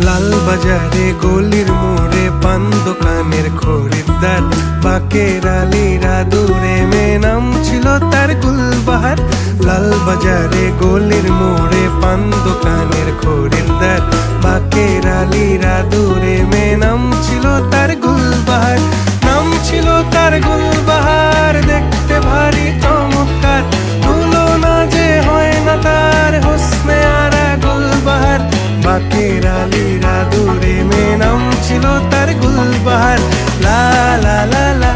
লাল বাজারে গলির মোড়ে পান দোকানের খরিদ্দার। বাকের আলীরা দূরে মে নাম ছিল তার গুলবাহার। লাল বাজারে গলির মোড়ে পান দোকানের খরিদ্দার। Tuhan La la la la.